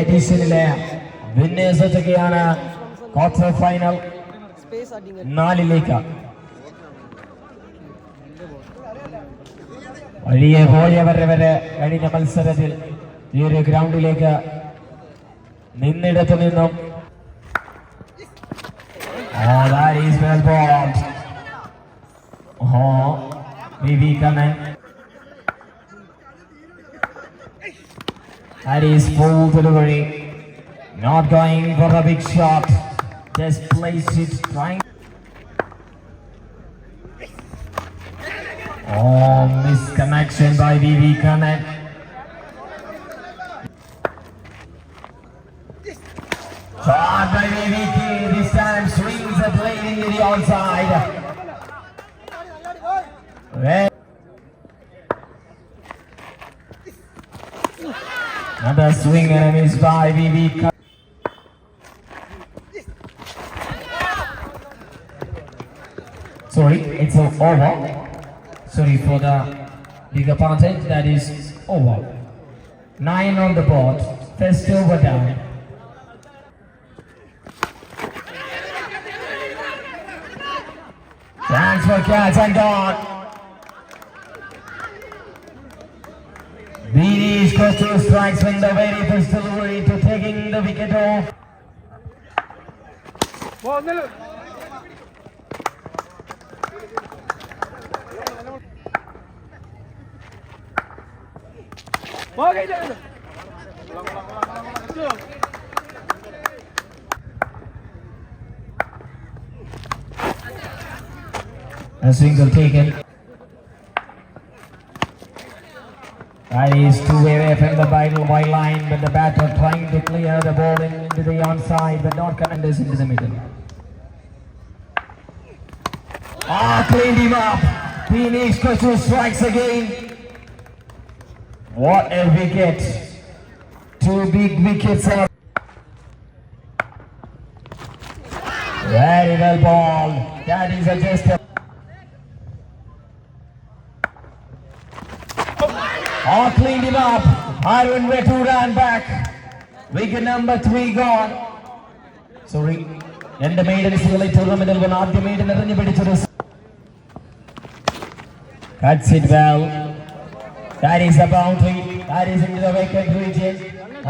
എഡിഷനിലെ winners എത്തുകയാണ് quarter final നാലിലേക്ക്. വഴിയെ പോയവരെ വരെ കഴിഞ്ഞ മത്സരത്തിൽ ഈ ഒരു ഗ്രൗണ്ടിലേക്ക് നിന്നിടത്ത് നിന്നും. Oh, that That is full delivery. Not going for a big shot. Just place it, trying. Oh, misconnection by Vivi Kanan. Shot by VVK. This time swings the blade into the onside. Well, Another swing and a miss by VV. Sorry, it's over. Sorry for the big opponent. That is over. Nine on the board. First over down. For catch and gone. Goes to strikes when the very first delivery to taking the wicket off. A single taken. That is two away from the vital white line, but the batter trying to clear the ball into the onside, but not commanders into the middle. Ah, cleaned him up. Phoenix Kosu strikes again. What a wicket. Two big wickets are. Very well ball. That is a just a All cleaned him up. Arun Vetu ran back. Wicket number three gone. Sorry. രണ്ട് മെയ്ഡൻസുകളെ ടൂർണമെന്റിൽ വന്ന് ആദ്യ maiden എറിഞ്ഞു പിടിച്ചത് Cuts it well. That is a boundary. That is into the vacant region.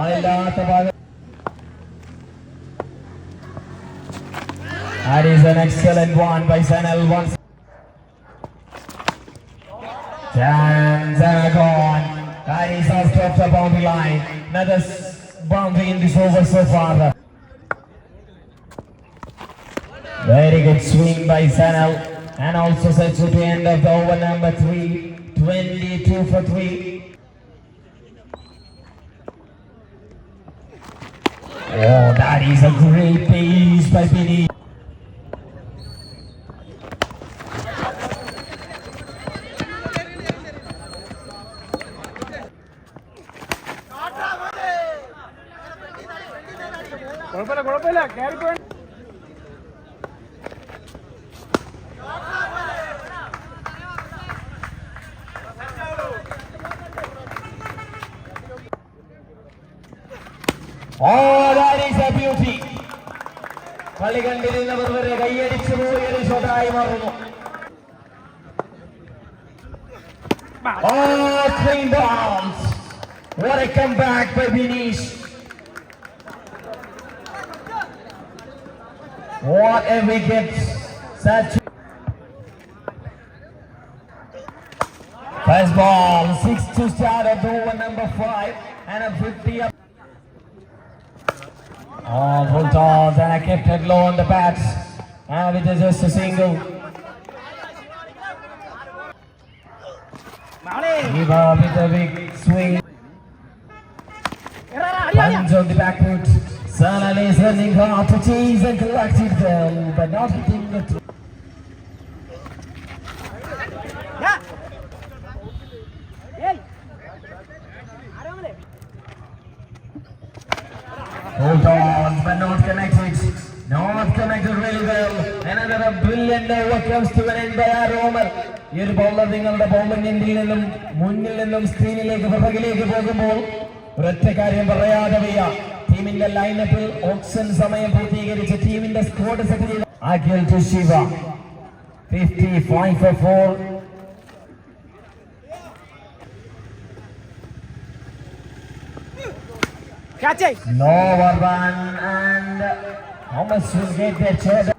അതില്ലാത്ത ഭാഗം That is an excellent one by Sanal once. Chance and gone. That is off top the boundary line. Another boundary in this over so far. Very good swing by Sanal. And also sets it the end of the over number three. 22 for three. Oh, that is a great piece by Vinny. കളി കണ്ടിരുന്നവർ വരെ കൈയടിച്ചു പോയൊരു ഷോട്ടായി മാറുന്നു Oh, clean bounce. What a comeback by Binish. What a wicket. Such First ball, six to start of over number five, and a 50 up. Oh, full toss, and I kept it low on the bats. And it is just a single. Give up with a big swing. Punch on the back foot. Sanal is running hard to chase and collect it well, but not hitting the Hold on, but not connected. Not connected really well. Another brilliant over comes to an end by Romer. ഈ ഒരു bowler നിങ്ങളുടെ bowling ഇന്ത്യയിൽ നിന്നും മുന്നിൽ നിന്നും സ്ക്രീനിലേക്ക് പുറകിലേക്ക് പോകുമ്പോൾ ഒരൊറ്റ കാര്യം പറയാതെ വയ്യ ടീമിന്റെ ലൈനപ്പിൽ ഓപ്ഷൻ സമയം പൂർത്തീകരിച്ച് ടീമിന്റെ സ്കോഡ് സെറ്റ് ചെയ്ത ആഗ്യൽ to Shiva fifty five four Catch it. No Warban and Thomas will get the chair.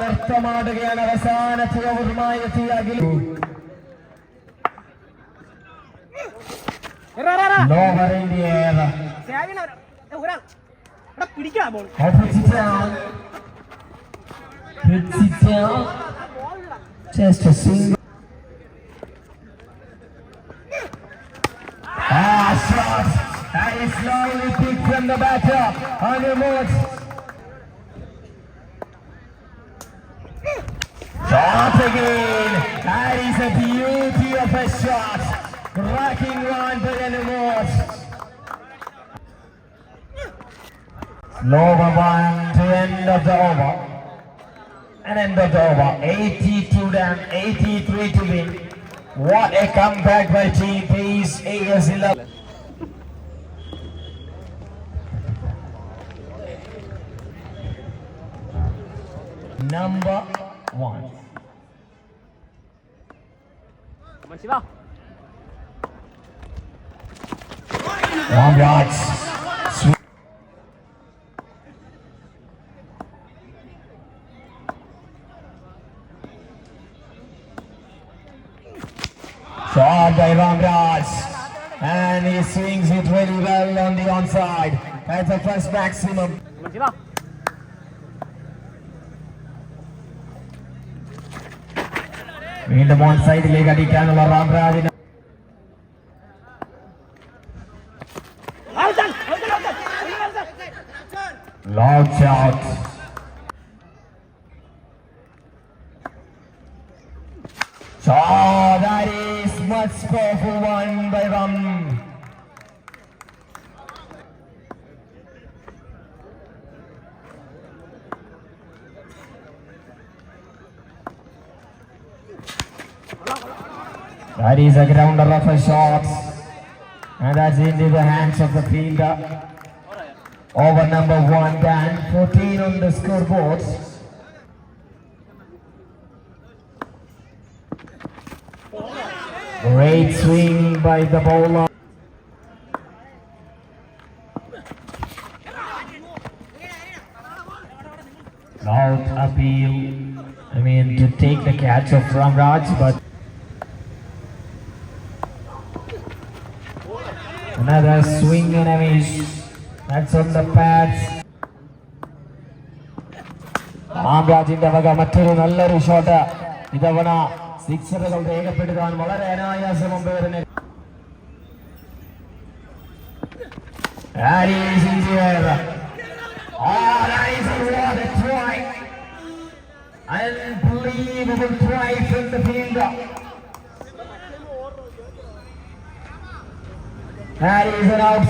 നൃത്തമാടുകയാണ് അവസാനത്തെ ഓർമ്മയ തീയാകിൽ പിടിക്കാം Just a single. Ah, shot. And it's slowly picked from the batter. Underwood. Shot again. That is a beauty of a shot. Cracking one by Underwood. Lower one to end of the over and ended over. 82 down, 83 to win. What a comeback by TV's AS 11. Number one. 王彪。Shot by Ramraj. And he swings it very well on the onside. That's a first maximum. മനസ്സിലാ വീണ്ടും on സൈഡിലേക്ക് അടിക്കാനുള്ള റാംരാജിന് out out Launch much powerful one by Ram. That is a grounder of a shot. And that's into the hands of the fielder. Over number one, Dan. 14 on the scoreboard. Great swing by the bowler. Not appeal. I mean, to take the catch of Ramraj, but another swing and a miss. That's on the pads. Ramraj in the Vaga Maturu, Nallaru shot. Idavana. സിക്സറുകൾ രേഖപ്പെടുത്താൻ വളരെ അനായാസം മുമ്പേറിന് That is easier. Oh, that is a what a try. Unbelievable try from the fielder. That is an out.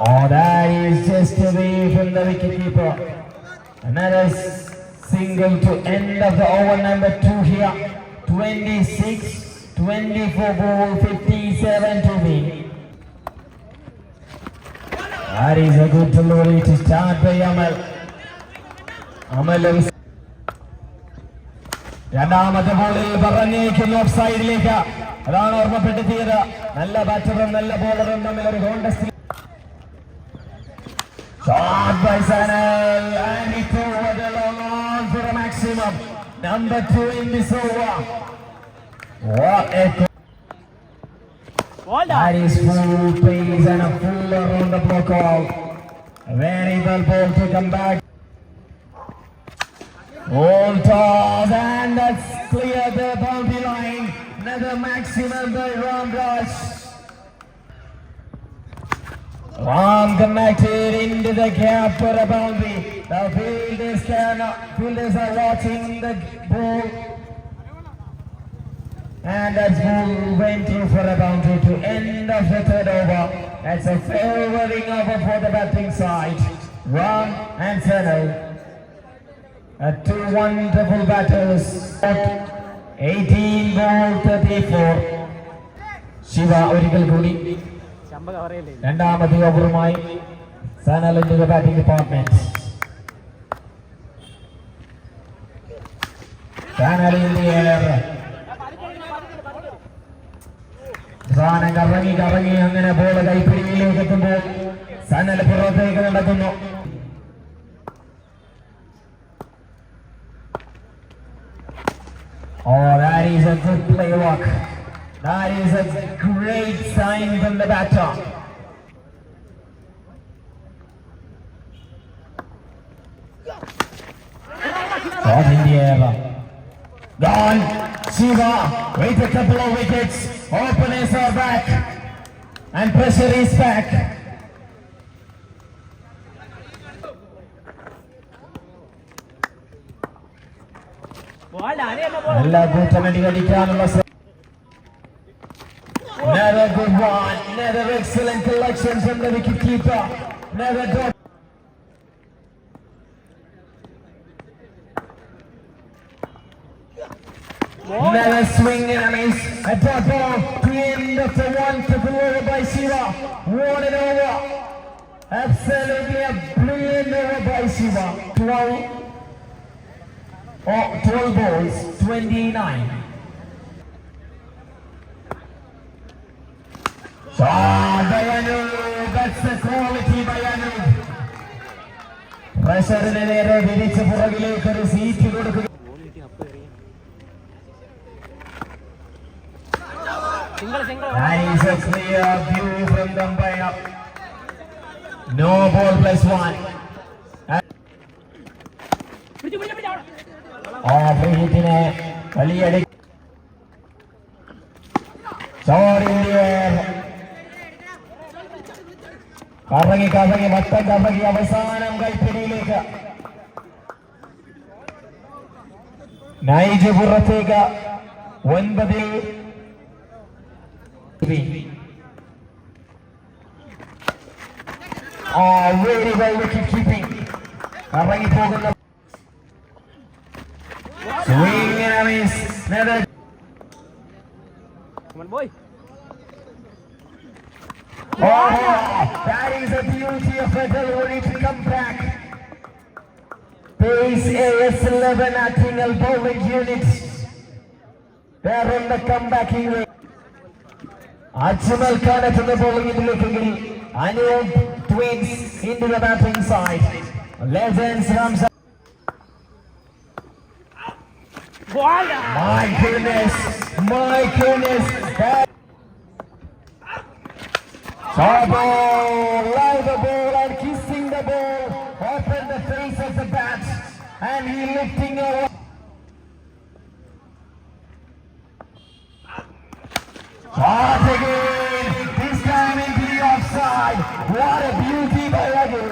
Oh, that is just away from the wicketkeeper. Another s- single to end of the over number two here. 26, 24 ball, 57 to win. That is a good delivery to start by Amal. Amal is രണ്ടാമത്തെ ബോളിൽ പറഞ്ഞേക്കുന്നു of സൈഡിലേക്ക് അതാണ് ഓർമ്മപ്പെടുത്തിയത് നല്ല ബാറ്ററും നല്ല ബോളറും തമ്മിൽ ഒരു contest Shot by Sanel and he threw the long on for a maximum. Number two in this over. What a. Ball That is full pace and a full around the block out. Very well ball to come back. All toss and that's clear the boundary line. Another maximum by Ram Raj. Ram connected into the gap for a boundary. The fielders can, fielders are watching the ball. And that's ball went through for a boundary to end of the third over. That's a favoring over for the batting side. Ram and Sano. Uh, two wonderful batters. 18 ball 34. Shiva ഒരിക്കൽ കൂടി രണ്ടാമത്തെ ഓവറുമായി സനലിന്റെ batting department കറങ്ങി കറങ്ങി അങ്ങനെ ball കൈപ്പിടിയിലേക്ക് എത്തുമ്പോൾ സനൽ പുറത്തേക്ക് നടക്കുന്നു. Oh, that is a good play walk. That is a great sign from the batter. Shot in the air. Gone. Shiva with a couple of wickets. Openers are back. And pressure is back. Bold ആരെയല്ല ball നല്ല കൂട്ടമടി കളിക്കാനുള്ള ശ്രമം. Another good one. Another excellent collection from the wicket keeper. Another. Ball Another swing and a miss. A dot ball to end of the one triple over by Shiva. One and over. Absolutely a brilliant over by Shiva. 12. Oh, 12 balls, 29. Ah, Bayanu, that's the quality Bayanu. പ്രഷറിന് നേരെ വിരിച്ച് പുറകിലേക്ക് ഒരു seat കൊടുക്കുക single single That is a clear view from the umpire. No ball plus one. പിടിച്ചു പിടിച്ചു പിടിച്ചു കറങ്ങി കറങ്ങി വട്ടം കറങ്ങി അവസാനം കൈപ്പിടിയിലേക്ക് നൈജ് പുറത്തേക്ക് ഒൻപതിൽ ആ വെരി വെൽ വിക്കറ്റ് കീപ്പിംഗ് കറങ്ങി പോകുന്ന Swing and a miss. Another. Come on boy Oh, that is the beauty of a delivery to come back. Pace AS11 Atinal bowling units. They're on the comebacking way. Ajmal Khan at the bowling in looking. Anil twins into the batting side. Legends Ramsa. My goodness, my goodness, that ball, love the ball and kissing the ball. Open the face of the bat and he lifting over. Shot again, this time into the offside. What a beauty by Raghu.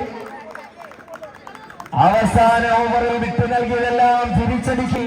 അവസാന ഓവറിൽ വിട്ടു നൽകിയതെല്ലാം തിരിച്ചടിക്കും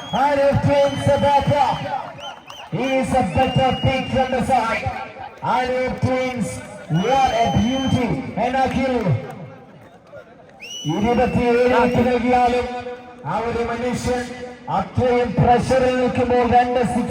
Arif twins the batter. He is a better pick from the side. Arif twins, what a beauty and a kill. ഇരുപത്തിയേഴ് നൽകിയാലും ആ ഒരു മനുഷ്യൻ അത്രയും പ്രഷറിൽ നിൽക്കുമ്പോൾ രണ്ട് six